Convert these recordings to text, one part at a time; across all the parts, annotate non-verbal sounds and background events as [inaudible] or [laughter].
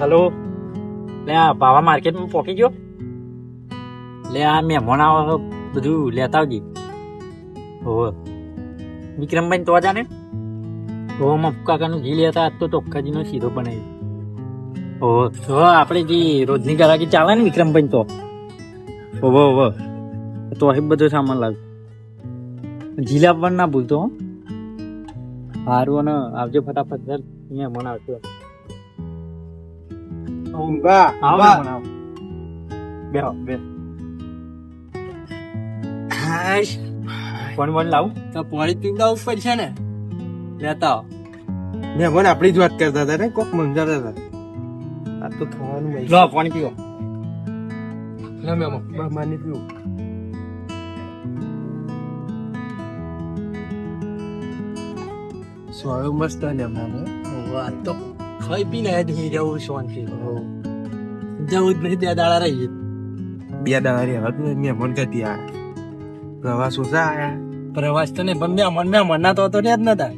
Hello. લે આ ભાવા માર્કેટમાં પહોંચી ગયો? લે આ મહેમાન આવે બધું લેતા આવજે. હોવે વિક્રમભાઈ તો જાને હો મફુ કાકાનું ઘી લેતા આજ તો ચોખ્ખાજીનો સીધો પણ હો તો આપણે જે રોજની ગરાકી ચાલે ને વિક્રમભાઈ તો. હોવે હોવે તો એ બધો સામાન લાવ જીલા પણ ના ભૂલતો હો. સારું અને આવજો ફટાફટ મહેમાન આવશે. બા આવો મહેમાન બેહો બે હાશ કોણ કોણ લાવું તો પાણી પીવડાવવું પડશે ને લેતા મેં મહેમાન આપણી જ વાત કરતા હતા ને કોક મંગાતા હતા આ તો થવાનું લો પાણી પીવો ના મહેમાન બા માની પીવું સ્વાયો મસ્ત ને મહેમાન વાત તો ખાઈ પીને જ જવું શાંતિ જવું જ નહીં બે દાડા રહી બે દાડા રહ્યા હતું મેં મહેમાન કરતી આ પ્રવાસ ઓછા આયા પ્રવાસ તને ને પણ મેં મન મેં મના તો હતો રહ્યા જ નતા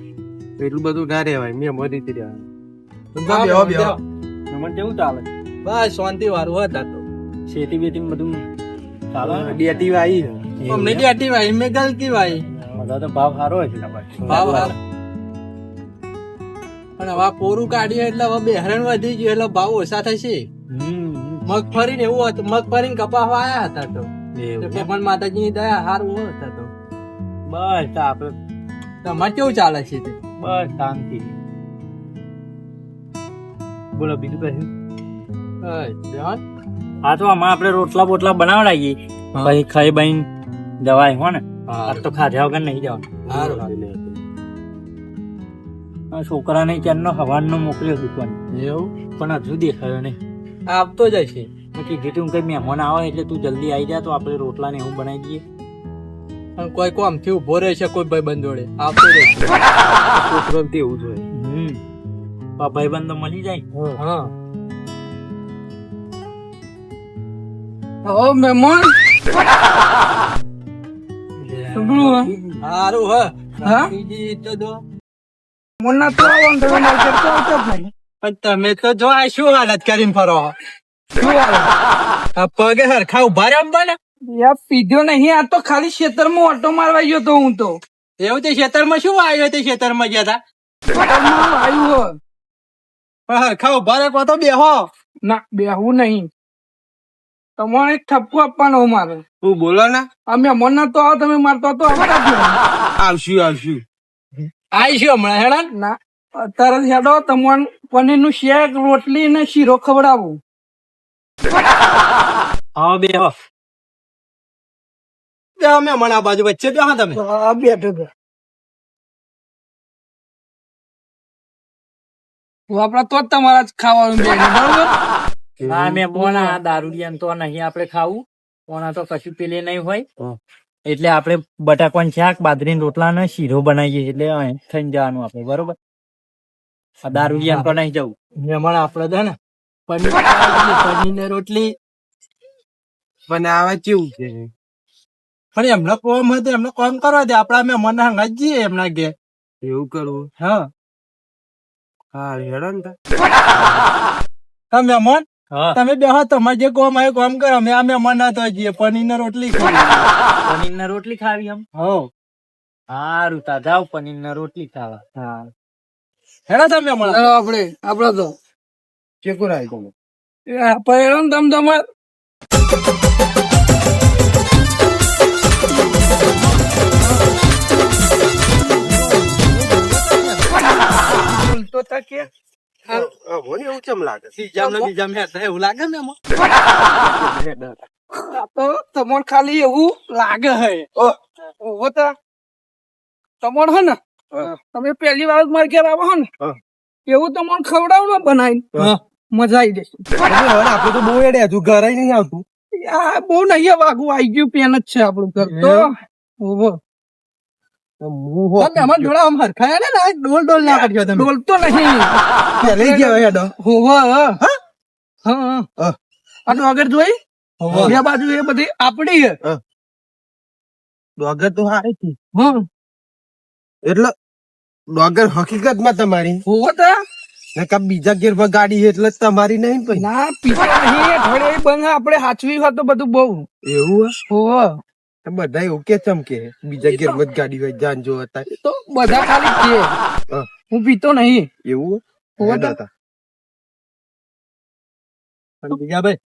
એટલું બધું ના રહેવાય મરી રીતે રહ્યા હા, બેહો મહેમાન કેવું ચાલે બસ શાંતિ વાળું હતા તો શેતી બેતી બધું ચાલે ને? ડેટી આવી અમને ડેટી ભાઈ મેં ગલતી ભાઈ બધા તો ભાવ સારો છે ભાવ હાર. પણ હવે પોરું કાઢ્યું એટલે હવે બેહરણ વધી ગયું એટલે ભાવ ઓછા થશે. મગફળી ને એવું હતું મગફળી ને આવ્યા હતા તો. પણ માતાજી ની દયા હારું હતા તો બસ આપડે તમારે કેવું ચાલે છે તે? બસ શાંતિ. બોલો બીજું કશું? હા તો આમાં આપણે રોટલા બોટલા બનાવડાવીએ. પછી ખાઈ બાઈ જવાય હો ને? તો ખાધા વગર નહીં જવાનું. છોકરાને ક્યારનો હવાનો મોકલ્યો દુકાન એવું? પણ હજુ દેખાયો નહીં. આપતો જ હશે. મેં કીધું તું કંઈ મહેમાન આવે એટલે તું જલ્દી આવી જા તો આપણે રોટલા ને એવું બનાવી દઈએ. પણ કોઈ કોઈ આમથી ઊભો રહે રહેશે કોઈ ભાઈ બંધ જોડે? આપતો જ હશે છોકરો એવું જોઈએ હમ આ ભાઈ બંધ મળી જાય? હા. ઓ મહેમાન. [laughs] હારું હા. હા? બીજી તો દો. મોના તો આવો તમે તો આવતા જ નહીં. પણ તમે તો જો આ શું હાલત કરીને ફરો? શું હાલે? આ પગે હરખા ઊભા રહ્યા ને? યાર પીધો નહીં. આ તો ખાલી ખેતરમાં ઓટો મારવા ગયો તો હું તો. એવું તે ખેતરમાં શું આવ્યો તે ખેતરમાં ગયા હતા ખેતરમાં આવ્યું હો. પણ હરખા ઊભા રહે તો બેહો? ના બેહવું નહીં. તમારે એક ઠપકો આપવાનો મારે તું બોલો ને? અમે મને તો આવો તમે મારતો તો આવશું આવશું. આવીશું હમણાં હેડા? ના અત્યારે હેડો તમને પનીરનું શેક રોટલી ને શીરો ખવડાવું. હા બે અમે હમણાં આ બાજુ વચ્ચે બેહો તમે. બેઠો છે વાપરા તો જ તમારા જ ખાવાનું બે બરોબર? હા મેં બોના દારૂડિયા તો નહીં આપણે ખાવું. કોના તો કશું પેલે નહીં હોય. એટલે આપણે બટાકાનું શાક બાજરીના રોટલા ને શીરો બનાવીએ એટલે થઈને જવાનું આપણે બરોબર? દારૂ નહીં જવું. મહેમાન આપડે છે ને પનીર પનીર ને રોટલી. પણ આવા કેવું છે? પણ એમને કોમ હતું એમને કોમ કરવા દે. આપડા મહેમાન હંગાત જઈએ એમના ઘેર. એવું કરવું? હા. હા હેડો ને તાર. હા. બે હા તમારે જે કોમ આવે કોમ કરો. અમે આ મહેમાન ના તો જઈએ. પનીર ને રોટલી. પનીર ના રોટલી ખાવી એમ? હો સારું તા જાવ પનીર ના રોટલી ખાવા. હા. હેડા તમે મહેમાન ચાલો આપડે આપડે તો ચેકુર આવી તમે એ પહેરો એવું કેમ લાગે બીજા ને બીજા હે એવું લાગે ને આ તો તમને ખાલી એવું લાગે હે ઓહો તો તમણ હે ને તમે પહેલી વાર મારા ઘેર આવો હો ને એવું તમને ખવડાવ ને બનાવી મજા આવી જશે આપડે તો બહુ એડે છું ઘરે નહીં આવતું આ બહુ નહીં વાગું આવી ગયું પેન જ છે આપણું ઘર તો ઓહો હું. હો મહેમાન જોડા હરખાયા ને ના ડોલ ડોલ ના કરજો તમે. ડોલતો નહીં. લઈ ગયા હેડો ઓહો હા હા હા. આ તો જોઈ? બે બાજુ એ બધી આપડી ડોગર તો હારી હતી હા એટલે ડોગર હકીકતમાં તમારી તા. ને બીજા ગેર પર ગાડી એટલે તમારી નહીં ભાઈ. ના નહીં બંધ આપણે હાચવી હોય તો બધું બહુ. એવું હોવે હે. બધા એવું કે ચમકે બીજા ઘેરમાં ગાડી હોય જાન જો હતા. તો બધા ખાલી કે. હું. પીતો નહીં. એવું? તો. તા. પણ બીજા ભાઈ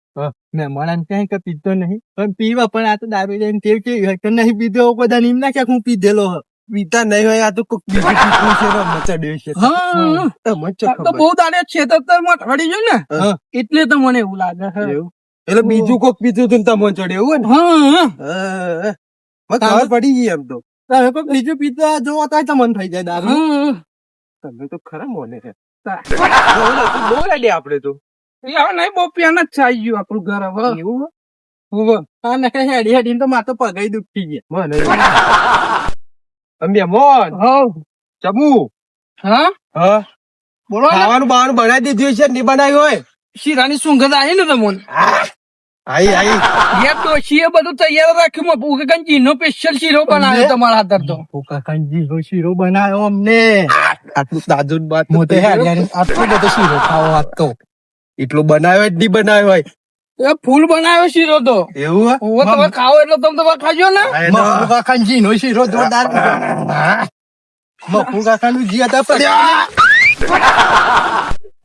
મહેમાન આમ કે પીતો નહીં. પણ પીવા પણ આ તો દારૂ કેવી હોય? કે નહીં પીધો બધા નીમ ના ક્યાંક હું પીધેલો પીતા નહીં હોય આ તો કોક બીજું પીતું છે છે તો. બહુ દાડે છે માં અઠવાડિયે જોઈ ને. એટલે તો મને એવું લાગે છે એવું? એટલે બીજું કોક બીજું તું ને તમને ચડે એવું ને? ખબર પડી ગઈ એમ તો. તમે કોઈ બીજું પીતા જોવો તો તમને થઈ જાય દારૂ. તમે તો ખરા મોને. છે બોલે દે આપણે આપડે તો યાર નહીં બહુ પ્યાન જ ગયું આપણું ઘર હવે. એવું હોવે. હા ને કઈ હેડી હેડી તો પગાઈ દુખી ગયા. મને અમે મોન. હવ. ચબુ હા? હા. બોલો. ખાવાનું બાવાનું બનાવી દીધું છે નહીં બનાવ્યું હોય? શીરાની સુંગંધ આવી ને તમને? આઈ આઈ એ તો શીએ બધું તૈયાર રાખ્યું માં ભૂખ કંઈ નો સ્પેશિયલ શીરો બનાવ્યો તમારા હાથર તો. કાકાજી નો શીરો બનાવ્યો અમને. આટલું તાજું બાત હું તો હેડી હેડી આટલો બધો શીરો ખાવો આજ તો. એટલું બનાવ્યો જ નહીં બનાવ્યો હોય. એ ફૂલ બનાવ્યો શીરો તો. એવું હે? તમે ખાઓ એટલે તમે તમે ખાજો ને. એનો- નો શીરો જોરદાર. મફુ કાકા નું જી હતા પણ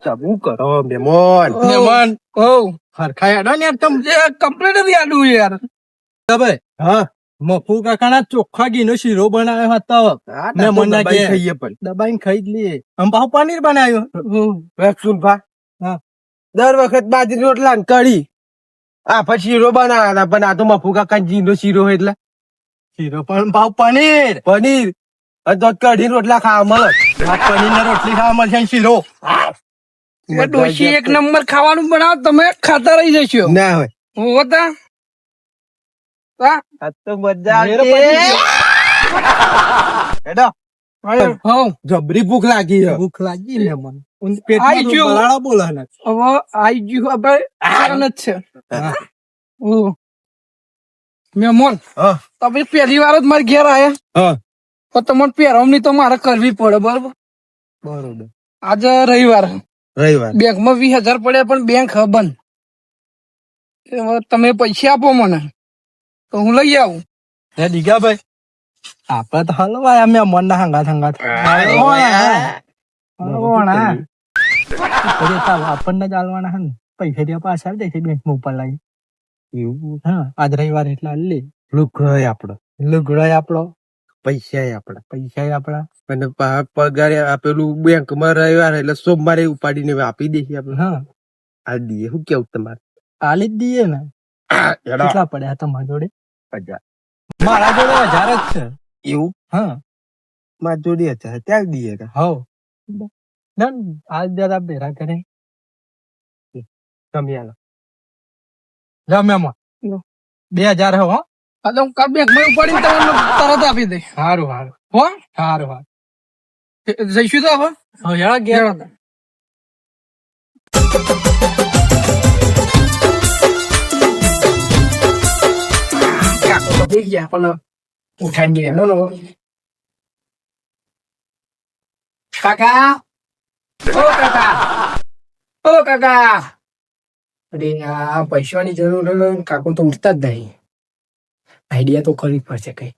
ચબુ કરો મેમોન. મહેમાન હરખા ને જ યાર. હા. મફુ ચોખ્ખા ઘીનો શીરો બનાવ્યો હતો. ને મને કે- ખાઈએ પણ. દબાઈને ખાઈ લઈએ. આમ પનીર બનાવ્યો. વેક્સુન ભા? હા. દર વખત બાજરી રોટલા ને કઢી. આ પછી શીરો બનાવ્યા પણ આ તો મફુ કાકા નો શીરો એટલે. શીરો પણ ભાવ પનીર. પનીર. તો કઢી રોટલા ખાવા મળે. પનીર ને રોટલી ખાવા મળશે શીરો. ડોશી એક નંબર ખાવાનું બનાવ તમે ખાતા રહી જશો. ના હોય. હોવે તા તા? આ તો મજા મેરો હેડો. હોવ જબરી ભૂખ લાગી છે. ભૂખ લાગી ને મને. પેટમાં બોલા ને હવે આઈ ગયું હવે જ છે. ઓહ. મહેમાન હા. તમે પહેલી વાર જ મારા ઘેર આયા. હા. તો તમારે પહેરવણી તો મારે કરવી પડે બરોબર? બરોબર. આજે રવિવાર. રવિવાર. બેંકમાં વીસ હજાર પડ્યા પણ બેંક બંધ. તમે પૈસા આપો મને. તો હું લઈ આવું. હે દીગા ભાઈ આપડે તો હલવાય અમે મન ના. હંગાત હંગાત આપણને ચાલવાના હે ને. પૈસા ત્યાં પાછા આવી જાય બેંકમાં ઉપર લાવી એવું? હા આજ રવિવાર એટલે લે. લુગડાય આપડો લુગડાય આપણો. પૈસા આપડા પૈસા આપડા અને પગાર આપેલું બેંકમાં રવિવાર એટલે સોમવારે ઉપાડીને આપી દઈએ આપણે હા. આ દઈએ શું કેવું તમારે? આલી જ દઈએ ને. [coughs] કેટલા પડ્યા તમારા જોડે? હજાર. મારા જોડે હજાર જ છે. એવું? હા. મારા જોડે હજાર ત્યાં દઈએ તા. હવ. ના આજ જરા ભેરા કરે. તમે આલો રમ્યામાં બે હજાર હો. તો હું કાલ બેંકમાં ઉપાડી તમને તરત આપી દઈ સારું હારું. હો? હારું હારું. જઈશું તો હવે? તો થઈ ગયા પણ ઉઠાડી ગયા નો કાકા! ઓ કાકા! ઓ કાકા! અરે આ પૈસાની જરૂર કાકો તો ઉઠતા જ નહીં. આઈડિયા તો કરવી પડશે કઈ.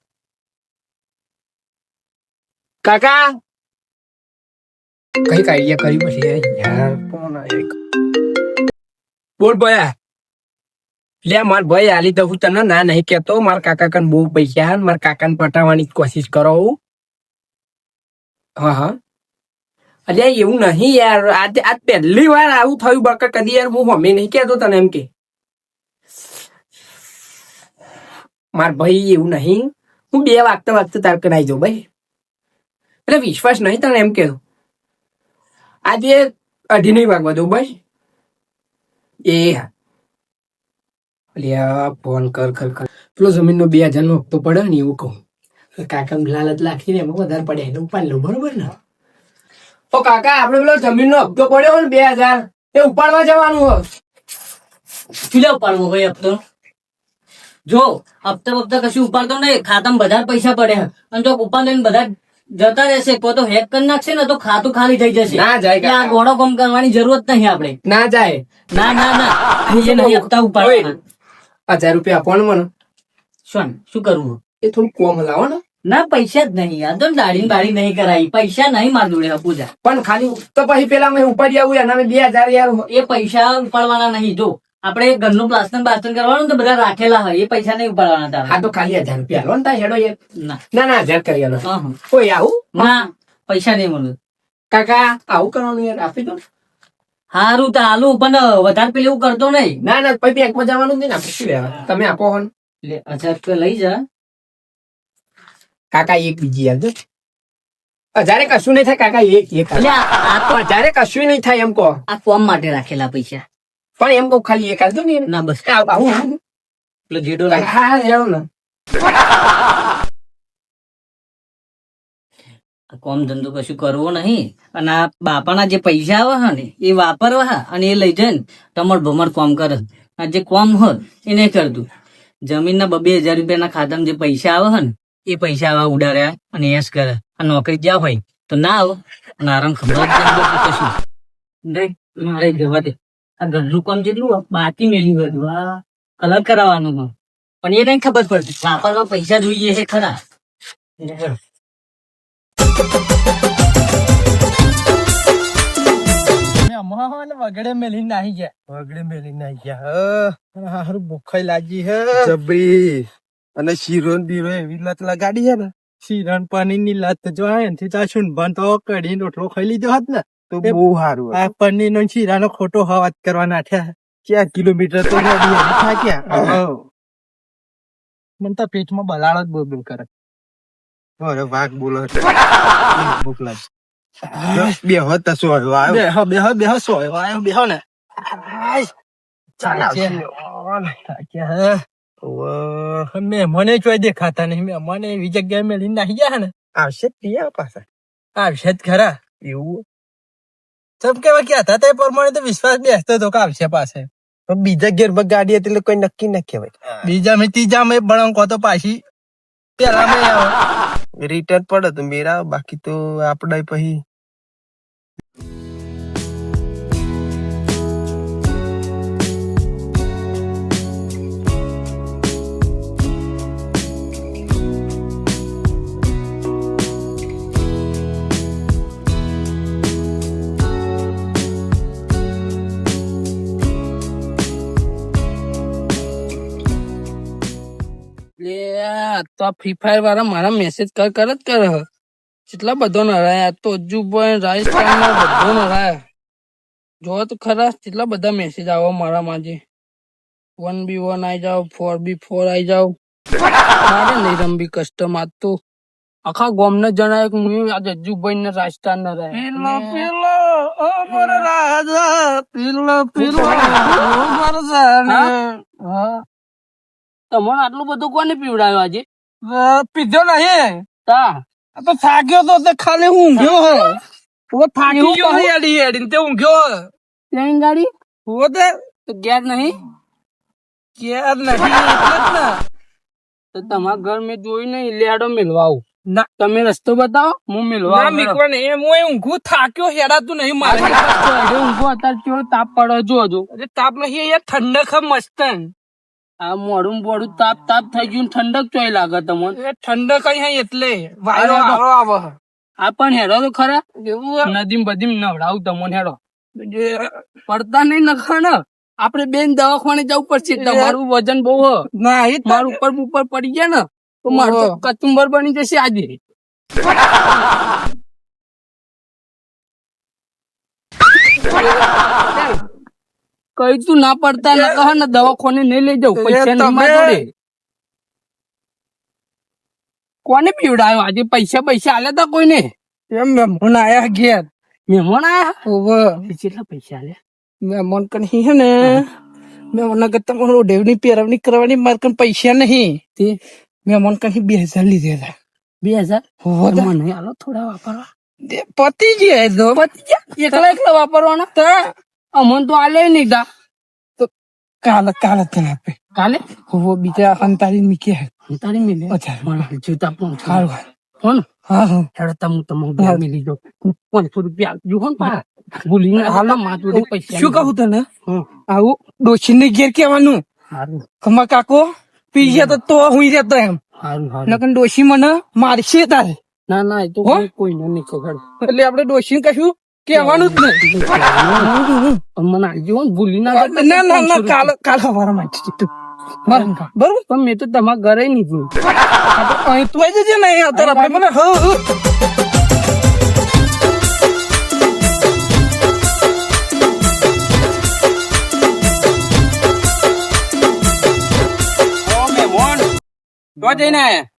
કાકા! કંઈક આઈડિયા કરવી પડશે યાર. કોણ એક? બોલ ભયા. લે, માર ભાઈ આલી હું તને. ના, નહીં કેતો. માર કાકા કન બહુ પૈસા હે માર કાકાને પટાવવાની કોશિશ કરો હું. હા અલ્યા, એવું નહીં યાર. આજ આજ પહેલી વાર આવું થયું બકા કદી યાર હું મમ્મી નહીં કહેતો તને એમ કે. માર ભાઈ એવું નહીં. હું બે વાગતા વાગતા તાર આવી જાઉં ભાઈ. એટલે વિશ્વાસ નહીં તને એમ કહેવું આજે અઢી નહીં વાગવા દઉં ભાઈ. એ હા. અલ્યા ફોન કર કર કર. પેલો જમીનનો બે હજાર નો હપ્તો પડે ને એવું કહું. કાકા લાલચ લાખીને એમાં વધારે પડે. એટલે ઉપાડ લઉં, બરોબર ને? ઓ કાકા આપડે પેલો જમીનનો હપ્તો પડ્યો ને બે હજાર, એ ઉપાડવા જવાનું હોય. કેટલા ઉપાડવો હોય હપ્તો? જો હપ્તા વપ્તા કશું ઉપાડતો નહીં. ખાતામાં બધા પૈસા પડ્યા અને જો ઉપાડ લઈને બધા જતા રહેશે કો તો હેક કરી નાખશે ને તો ખાતું ખાલી થઈ જશે. ના જાય આ. ઘોડો કામ કરવાની જરૂરત નહીં આપણે. ના જાય. ના ના ના. એ નહીં હપ્તા ઉપાડ હજાર રૂપિયા આપો ને મને. શું શું કરવું? એ થોડું કોમ લાવો ને. ના પૈસા જ નહીં યાર. તો દાડી બાડી બાળી નહીં કરાવી પૈસા નહીં માર જોડે પૂજા પણ ખાલી તો પછી પેલા મેં ઉપાડી આવું એના બે હજાર યાર એ પૈસા ઉપાડવાના નહીં. જો આપણે ઘરનું પ્લાસ્ટર બાસ્ટર કરવાનું તો બધા રાખેલા હોય એ પૈસા નહીં ઉપાડવાના તારા. હા તો ખાલી હજાર રૂપિયા લો ને તાર હેડો યાર ના. ના હજાર કરી આલો. કોઈ આવું? ના પૈસા નહીં મળે. કાકા આવું કરવાનું યાર આપી દો. હારું તો હાલું પણ વધારે પેલું એવું કરતો નહીં. ના ના પછી બેંકમાં જવાનું નહીં ને આપણે શું લેવા? તમે આપો હોન. લે હજાર રૂપિયા લઈ જા. કાકા એક બીજી આવજો હજારે કશું નહીં થાય કાકા એક એક. આ આ હજારે કશું નહીં થાય એમ કહો. આ ફોર્મ માટે રાખેલા પૈસા. પણ એમ કહું ખાલી એક હાલતો ને ના બસ. આવું પેલો જેડો હા એવું ને. કોમ ધંધો કશું કરવો નહીં. અને આ બાપાના જે પૈસા આવે ને એ વાપરવા હા અને એ લઈ જાય ને ટમર ભમર કોમ કરે. આ જે કોમ હોય એ નહીં કરતું જમીનના બબે હજાર રૂપિયાના ખાતામાં જે પૈસા આવે છે ને એ પૈસા આવા ઉડાડ્યા અને એસ કરે. આ નોકરી જ્યાં હોય તો ના આવો. અને આરામ ખબર કશું. મારે જવા દે. આ ઘરનું કામ જેટલું બાકી મેલી બધું આ કલર કરાવવાનું પણ એ નહીં ખબર પડતી. વાપરવા પૈસા જોઈએ છે ખરા. વગડે મેલી નાહી ગયા. વગડે મેલી નાઈ ગયા. હ હારું ભૂખાઈ લાગી હે. જબરી. અને શીરોન બીરો એવી લત લગાડી છે ને. શીરણ પાણી ની લત જો એનથી ચાશું બન તો કઢી રોટલો ખાઈ લીધો હોત ને. તો બહુ સારું આ પનીર નો શીરાનો ખોટો હવાજ કરવા નાઠ્યા ક્યાં કિલોમીટર તો થાક્યા મને તો પેટમાં બલાડો જ બોલ કરે. અરે વાઘ બોલો ભૂખ લાગે. તો આવ્યો. બેહો બેહો બેહો સોય બેહો ને. મહેમાને દેખાતા નહીં. મહેમાને એવી જગ્યાએ મેલી નાહી ગયા ને. આવશે જ પાછા? આવશે જ ખરા. એવું? સબ કેવા ક્યાં હતા? તે પ્રમાણે તો વિશ્વાસ બેસતો હતો કે આવશે પાસે પણ બીજા ગેર પર ગાડી હતી એટલે કોઈ નક્કી ના કહેવાય. બીજા મેં ત્રીજા મેં બળંકો તો પાછી. પેલા મેં [laughs] રિટર્ન પડે તો મેરા બાકી તો આપડે પછી આ તો ફ્રી ફાયર વાળા મારા મેસેજ કર કર જ કરે હે. કેટલા બધો નરાયા તો અજુભાઈ રાજસ્થાન બધો નરાયા. જો તો ખરા કેટલા બધા મેસેજ આવો મારા માજે. વન બી વન આઈ જાઓ ફોર બી ફોર આઈ જાવ મારે નહીં રમવી કસ્ટમ આજ તો આખા ગોમ ને જણાય કે હું આજે અજુભાઈ ને રાજસ્થાન ના તમને આટલું બધું કોને પીવડાવ્યું આજે? પીધો નહીં. તા. તો થાક્યો તો તે ખાલી હું ઊંઘ્યો હે. ઓ થાકી ગયો કહું હેડી હેડી તે ઊંઘ્યો હે. ગાડી? હો તે. તો ગેર નહીં? ગેર નહીં તો તમારા ઘર મેં જોયું નહીં લેડો આવું ના. તમે રસ્તો બતાવો હું મેળવા ના આવું. મીકવા નહીં એમ હું ઊંઘું થાક્યો હેડાતું નહીં મારે. ઊંઘો અત્યારે કેવો તાપ પડે જો જો. અરે તાપ નહીં યાર ઠંડક મસ્ત. આ મોડું મોડું તાપ તાપ થઈ ગયું ઠંડક ચોય લાગે તમને. ઠંડક કઈ એટલે. વાયરો આવો આવે. આ પણ હેરો તો ખરા. નદીમ બધી નવડાવું તમને હેરો પડતા નહીં નખા ને આપડે બેન દવાખાને જવું પડશે. તમારું વજન બહુ હ. ના એ મારું ઉપર ઉપર પડી ગયા ને તો મારું કચુંબર બની જશે આજે. [laughs] કઈ તું ના પડતા ના કહે ને દવાખાને નહીં લઈ જાઉં પૈસા નહીં મારે કોને પીવડાયો? આજે પૈસા પૈસા આલ્યા તા કોઈને? એમ મહેમાન આયા ઘેર. મહેમાન આયા? ઓવ. કેટલા પૈસા આલે મહેમાન કઈ હે ને? મહેમાન કરતા મારો ડેવની પેરવણી કરવાની મારે કન પૈસા નહીં. તે? મહેમાન કન બે હજાર લીધે હતા બે હજાર? હોવે તો. મને આલો થોડા વાપરવા? પતિ તો. પતી એકલા એકલા વાપરવાના? તો. અમન તો આલે નહીં તા કાલે કાલે તને આપે. કાલે? હોવો બીજા અંતારી મીકે હે. અંતારી મિલે અચ્છા. પણ જૂતા પણ સારું ફોન હા હા હેડ તમ તમ બે મિલી જો. પાંચસો રૂપિયા આપજો હો પા ભૂલીને હાલો માં જોડે પૈસા શું કહું તને. આવું ડોશીને ઘેર કેવાનું હારું. કમા કાકો પી ગયા તો તો હુઈ રહેતો એમ. હારું હારું. નકર ડોશી મને મારશે તારે. ના ના એ તો કોઈ- કોઈને નહીં ખબર. એટલે આપણે ડોશીને કશું કહેવાનું જ નહીં. મને આવજો હો ને, ભૂલી ના ના ના ના 500 કાલ કાલ અમારા માટે તું. બરોબર. પણ મેં તો તમારા ઘરે નહીં જોયું. અહીં તું આવી જજે ને અત્યારે આપણે. મને હ હ. તો જઈને. આયા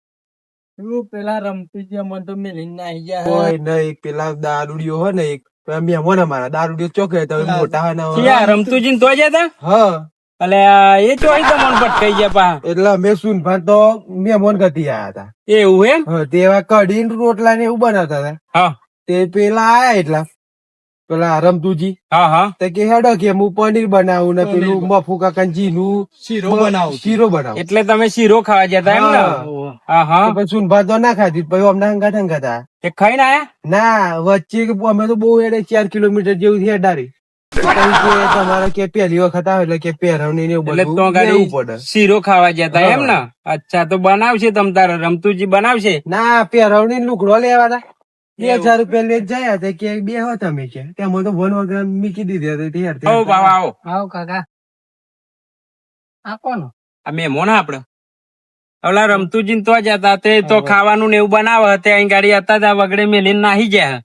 તું પેલા રમતી જે મને તો મેલીને નાહી ગયા કોઈ નહીં પેલા દારૂડિયો હોય ને એક. પેલા મહેમાન અમારા દારૂડિયો ચોકે તો મોટા હોય ના ક્યાં રમતુજી ને તો? જતા હા. અલે એ ચોઈ તો મન ભટકાઈ ગયા પા એટલે અમે સુનભાન તો મહેમાન ગતિ આયા હતા એવું એમ? હા, તેવા કઢી રોટલા ને એવું બનાવતા હતા હા. તે પેલા આયા એટલા. પેલા રમતુજી હા હા. તે કે હેડો કે હું પનીર બનાવું ને પેલું મફુ કાકા નું શીરો બનાવું શીરો બનાવું એટલે તમે શીરો ખાવા જતા એમ ને? હા. હા પછી સુનભાન તો ના ખાધી પછી અમને હંગા હંગા હતા એ ખાઈને આયા? ના વચ્ચે અમે તો બહુ હેડે ચાર કિલોમીટર જેવું થી હેડારી તમારે કે પહેલી વખત આવે એટલે કે પહેરવણી ને એવું એટલે શીરો ખાવા જતા એમ ને? અચ્છા તો બનાવશે તમ તારે રમતુજી બનાવશે? ના પહેરવણી લુગડો લેવા હતા બે હજાર રૂપિયા લઈ જયા હતા કે બે હો તમે કે. તેમાં તો વન વગર મૂકી દીધી હતી તે આવો બાબા આવો. આવો કાકા. આ કોણ આ મેમોન આપડે. ઓલા રમતુજી તો જતા તે તો ખાવાનું ને એવું બનાવે તે અહીં ગાડી હતા ત્યાં વગડે મેલીને નાહી ગયા.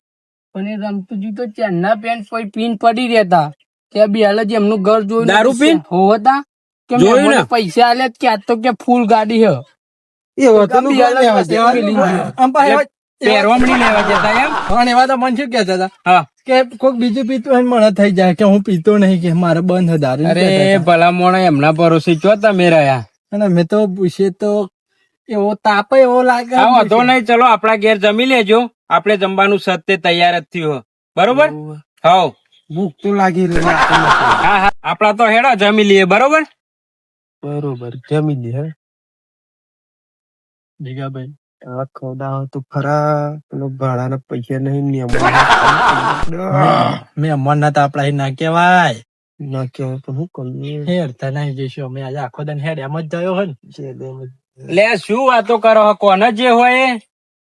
પણ એ રમતુજી તો ચેનના પેન્ટ કોઈ પીન પડી રહેતા. ત્યાં બી હાલ જ એમનું ઘર જોયું દારૂ પીન? હોતા. કે જોયું? પૈસા આલે કે આ તો કે ફૂલ ગાડી હે. એ હોતો ઘર લેવા જતા એમ? પણ એવા તો મને શું કહેતા હતા? હા. કે કોઈક બીજું પીતું હોય મને થઈ જાય કે હું પીતો નહીં કે મારે બંધ દારૂ અરે ભલા મોણા એમના ભરોસે ચો તમે રહ્યા? અને મેં તો પૂછે તો એવો તાપ એવો લાગે. હા વાંધો નહીં ચલો આપણા ઘેર જમી લેજો. આપણે જમવાનું સત્ય તૈયાર જ થયું બરોબર? હા ભૂખ તો લાગી રહી હા હા. આપડા તો હેડો જમી લઈએ બરોબર? બરોબર જમી લઈએ હે. જીગાભાઈ. આ ખવડાવો તો ખરા પેલો ભાડાના પૈસા નહીં નિયમ મેં અમરના તો આપડા ના કેવાય ના કેવાય તો હું કરું? હેડતા નહીં જઈશું અમે. આજે આખો દન હેડ એમ જ ગયો હોય ને. જે દે એમ જ. લે શું વાતો કરો? કોને જે હોય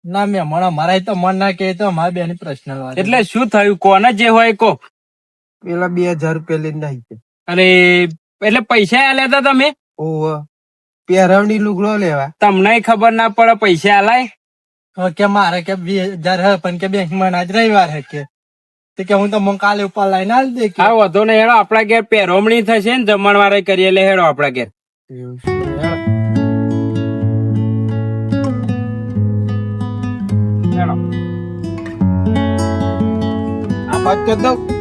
ના મેં હમણાં મારા તો મન ના કે તો મારા બેની પર્સનલ વાત એટલે શું થયું? કોને જે હોય કો પેલા બે હજાર રૂપિયા લઈને નાહી ગયા. અરે એટલે પૈસા લેતા તમે? ઓવ પહેરવણી લુગડો લેવા. તમને ખબર ના પડે પૈસા આલાય? કે મારે કે બે હજાર હે પણ કે બેંકમાં આજ રવિવાર હે કે. તે કે હું તો મને કાલે ઉપર લઈને આલ દે કે. હા વધો ને હેડો આપણા ઘેર પહેરવણી થશે ને જમણવારે કરીએ લે હેડો આપણા ઘેર. હેડો. આ વાત કરી દઉં.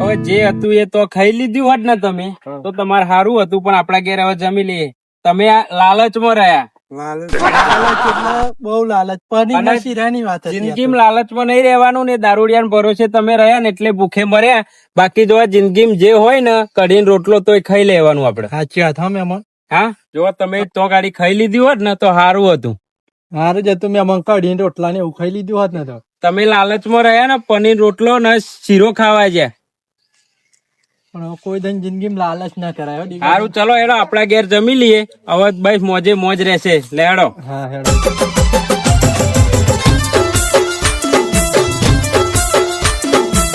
હવે જે હતું એ તો ખાઈ લીધું હોત ને તમે તો તમારે સારું હતું પણ આપણા ઘેર હવે જમી લઈએ. તમે આ લાલચમાં રહ્યા. લાલચ. લાલચ બહુ લાલચ. પનીર શીરાની વાત હતી આ તો. જિંદગીમાં લાલચમાં નહીં રહેવાનું ને દારૂડિયાના ભરોસે તમે રહ્યા ને એટલે ભૂખે મર્યા. બાકી જો જિંદગીમાં જે હોય ને કઢીને રોટલો તોય ખાઈ લેવાનું આપડે સાચી વાત હા મેમન હા? જો તમે તો ગાડી ખાઈ લીધી હોત ને તો સારું હતું. મારે જ હતું મેમન કઢીને રોટલા ને એવું ખાઈ લીધું હોત ને તો. તમે લાલચમાં રહ્યા ને પનીર રોટલો ને શીરો ખાવા જાય. પણ કોઈ દિન જિંદગીમાં લાલચ ના કરાય. સારું ચલો હેડો આપડા ઘેર જમી લઈએ. હવે ભાઈ મોજે મોજ રહેશે. લે હેડો હા હેડો.